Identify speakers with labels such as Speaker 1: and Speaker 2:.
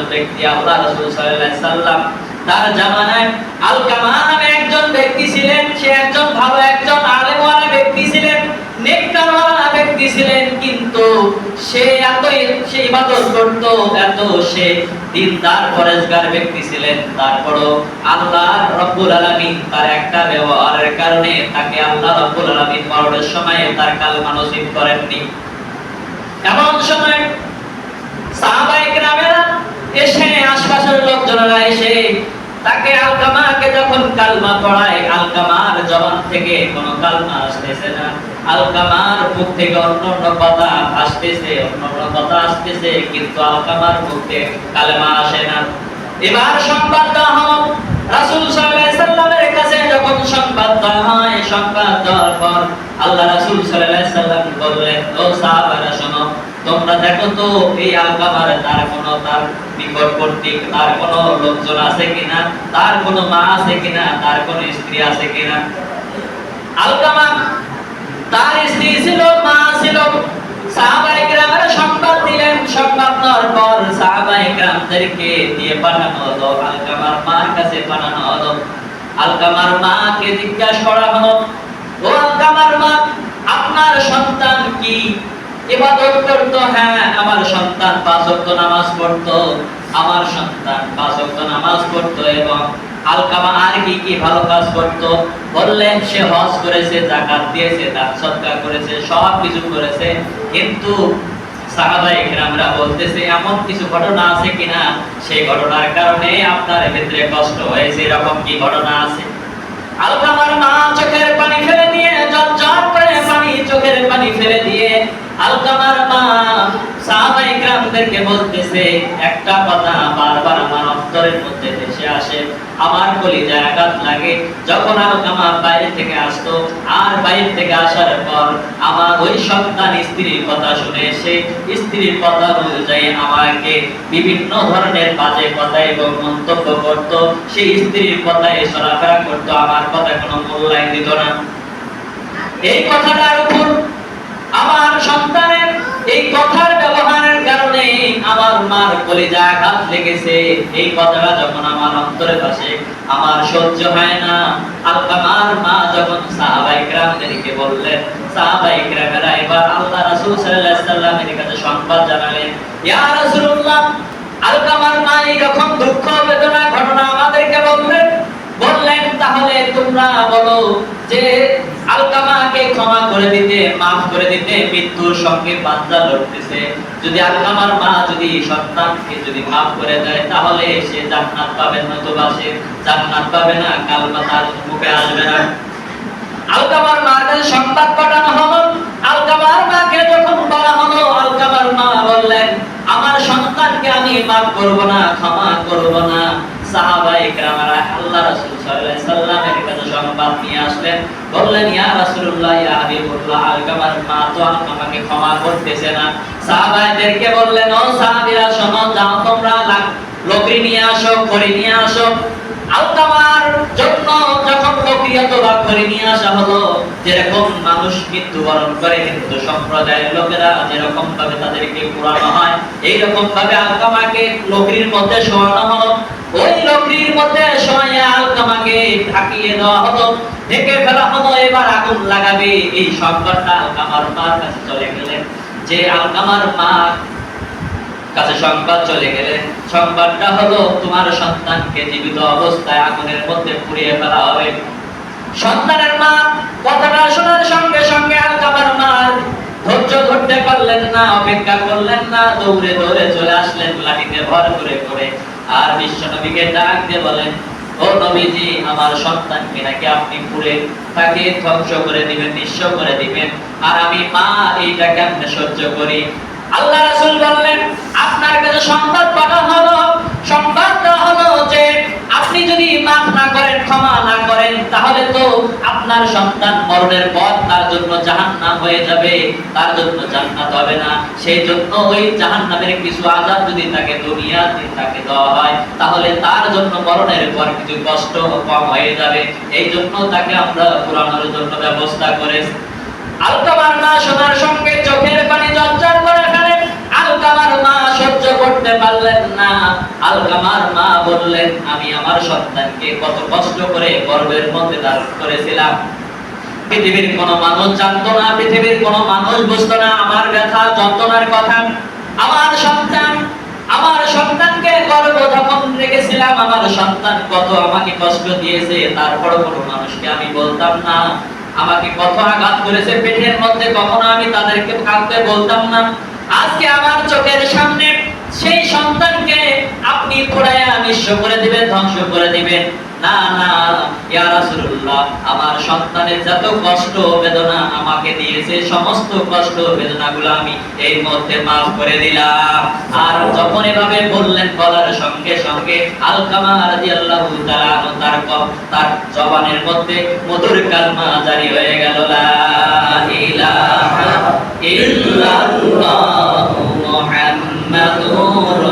Speaker 1: একজন ব্যক্তি, আল্লাহ রাসূল ছিলেন, সে একজন ভালো একজন আলেমওয়ালা ব্যক্তি ছিলেন, নেককারওয়ালা ব্যক্তি ছিলেন, কিন্তু সে এত সে ইবাদত করত, এত সে দিনদার, পরেশগার ব্যক্তি ছিলেন। তারপরও আল্লাহ রব্বুল আলামিন তার একটা ব্যবহারের কারণে তাকে আল্লাহ রব্বুল আলামিন মরণের সময় তার কালমা নসিব করেননি। এমন সময় সাহাবায়ে কেরামেরা এসে আশপাশের লোকজনেরা এসে তাকে আলকামাকে যখন কালমা পড়ায় আলকামার জবান থেকে কোনো কালমা আসতেছে না। আলকামার মুখ থেকে অন্য অন্য কথা আসতেছে অন্য অন্য কথা আসতেছে, কিন্তু আলকামার মুখ থেকে কালমা আসে না। এবার সংবাদ দেওয়া হয় রাসূল সাল্লামের কাছে যখন সংবাদ দেওয়া হয়, সংবাদ দেওয়ার পর আল্লাহ রাসূল আলাইহি সাল্লাম বললেন, ও সাহাবারা শোনো তোমরা দেখো তো, এই আলকামার তার কোন তার নিকটবর্তী তার কোন লোকজন আছে কিনা, তার কোন মা আছে কিনা, তার কোন স্ত্রী আছে কিনা? আলকামা তার স্ত্রী ছিল, মা ছিল। সংবাদ দিলেন সংবাদ দেওয়ার পর দিয়ে পাঠানো হলো আলকামার মার কাছে পাঠানো হলো। আলকামার মাকে জিজ্ঞাসা করা হলো, ও আলকামার মা, আপনার সন্তান কি? ইবাদত করত হ্যাঁ আমার সন্তান পাঁচ নামাজ পড়তো, আমার সন্তান পাঁচ নামাজ পড়তো এবং আলকামা আর কি কি ভালো কাজ করত, বললেন, সে হজ করেছে যাকাত দিয়েছে সদকা করেছে, সব কিছু করেছে, কিন্তু কেরামরা বলতেছে, এমন কিছু ঘটনা আছে কিনা? সেই ঘটনার কারণে আপনার কষ্ট হয়েছে, এরকম কি ঘটনা আছে? আলকামার মা চোখের পানি ফেলে ঝরঝর করে পানি চোখের পানি ফেলে দিয়ে আলকামার মা সাহাবায়ে কেরামদেরকে বলতেছে একটা কথা বারবার আমার অন্তরের মধ্যে ভেসে আসে। আমার কলিজায় আঘাত লাগে। যখন আলকামা বাইরে থেকে আসতো, আর বাইরে থেকে আসার পর আমার ওই সন্তান স্ত্রীর কথা শুনে এসে স্ত্রীর কথা অনুযায়ী আমাকে বিভিন্ন ধরনের বাজে কথা এবং মন্তব্য করত। সেই স্ত্রীর কথায় চলাফেরা করতো। আমার কথা কোনো মূল্যায়ন দিত না। এই কথাটার উপর আমার সন্তানের আমার মার কলিজা আঘাত লেগেছে। এই কথাটা যখন আমার অন্তরে আসে আমার সহ্য হয় না। আলকামার মা যখন সাহাবাই গ্রামদেরকে বললেন সাহাবাই গ্রামেরা এবার আল্লাহ রাসূল সাল্লামের কাছে সংবাদ জানালেন, ইয়া আলকামার মা এরকম দুঃখ, বেদনা, ঘটনা আমাদেরকে বললেন। বললেন, তাহলে তোমরা বলো যে আলকামাকে ক্ষমা করে দিতে, মাফ করে দিতে মৃত্যুর সঙ্গে বাচ্চা লড়তেছে। যদি আলকামার মা যদি সন্তানকে যদি মাফ করে দেয়, তাহলে সে জান্নাত পাবে নতুবা সে জান্নাত পাবে না, কালমা তার মুখে আসবে না। আলকামার মার কাছে সংবাদ পাঠানো হলো। আলকামার মাকে যখন বলা হলো আলকামার মা বললেন, আমার সন্তানকে আমি মাফ করব না, ক্ষমা করব না। সাহাবায়ে কেরামরা আল্লাহ রাসূল সাল্লাল্লাহু আলাইহি সাল্লামের কাছে সংবাদ নিয়ে আসলেন। বললেন, ইয়া রাসূলুল্লাহ, ইয়া হাবিবুল্লাহ আলকামার মা তো আলকামাকে ক্ষমা করতেছে না। সাহাবায়েদেরকে বললেন, ও সাহাবীরা, শোনো, যাও তোমরা লকড়ি নিয়ে আসো, খড়ি নিয়ে আসো। আলকামার জন্য যখন লকড়ি অথবা খড়ি নিয়ে আসা হলো, যেরকম মানুষ মৃত্যুবরণ করে, হিন্দু সম্প্রদায়ের লোকেরা যেরকম ভাবে তাদেরকে পুরানো হয় এইরকম ভাবে আলকামাকে লকড়ির মধ্যে শোয়ানো হলো। ওই মধ্যে শোয়া আলকামাকে ঢাকিয়ে দেওয়া হলো ঢেকে ফেলা হলো এবার আগুন লাগাবে। এই সংবাদটা আলকামার মার কাছে চলে গেলেন যে আলকামার মা কাছে সংবাদ চলে গেলে সংবাদটা হলো তোমার সন্তানকে জীবিত অবস্থায় আগুনের মধ্যে পুড়িয়ে ফেলা হবে। সন্তানের মা, কথাটা শোনার সঙ্গে সঙ্গে আলকামার মা ধৈর্য ধরতে পারলেন না, অপেক্ষা করলেন না, দৌড়ে দৌড়ে চলে আসলেন লাঠিতে ভর করে করে। আর বিশ্ব নবীকে ডাক দিয়ে বলেন, ও নবীজি, আমার সন্তানকে নাকি আপনি পুরে তাকে ধ্বংস করে দিবেন, নিঃস্ব করে দিবেন, আর আমি মা এইটা কেমনে সহ্য করি। আল্লাহ রাসূল বললেন, আপনার কাছে সংবাদ পাঠানো হলো সংবাদ দেওয়া হলো যে আপনি যদি মাফ না করেন, ক্ষমা না করেন, তাহলে তো আপনার সন্তান মরণের পর তার জন্য জাহান্নাম হয়ে যাবে, তার জন্য জান্নাত হবে না। সেই জন্য ওই জাহান্নামের কিছু আজাব যদি তাকে দুনিয়াতে তাকে দেওয়া হয়, তাহলে তার জন্য মরণের পর কিছু কষ্ট কম হয়ে যাবে। এই জন্য তাকে আমরা পুরানোর জন্য ব্যবস্থা করে আলতা বান্না শোনার সঙ্গে চোখের পানি জর্জর করে ফেলে আল আলকামার মা সহ্য করতে পারলেন না। আলকামার মা বললেন, আমি আমার সন্তানকে কত কষ্ট করে গর্ভের মধ্যে ধারণ করেছিলাম। পৃথিবীর কোনো মানুষ জানতো না, পৃথিবীর কোনো মানুষ বুঝতো না, আমার ব্যথা, যন্ত্রণার কথা। আমার সন্তান, আমার সন্তানকে গর্ভধাপন রেখেছিলাম। আমার সন্তান কত আমাকে কষ্ট দিয়েছে তারপর কোনো মানুষকে আমি বলতাম না। আমাকে কত আঘাত করেছে, পেটের মধ্যে কখনো আমি তাদেরকে কাউকে বলতাম না। আজকে আমার চোখের সামনে সন্তানকে আপনি পোড়ায়া নিঃস্ব করে দিবেন, ধ্বংস করে দিবেন। না না, ইয়া রাসূলুল্লাহ, আমার সন্তানের যত কষ্ট বেদনা আমাকে দিয়েছে, সমস্ত কষ্ট বেদনাগুলো আমি এই মধ্যে মাফ করে দিলাম। আর যখন এভাবে বললেন বলার সঙ্গে সঙ্গে, আলকামা রাদিয়াল্লাহু তাআলা তার তার জবানের মধ্যে মধুর কালমা জারি হয়ে গেল, লা ইলাহা ইল্লাল্লাহু মুহাম্মাদুর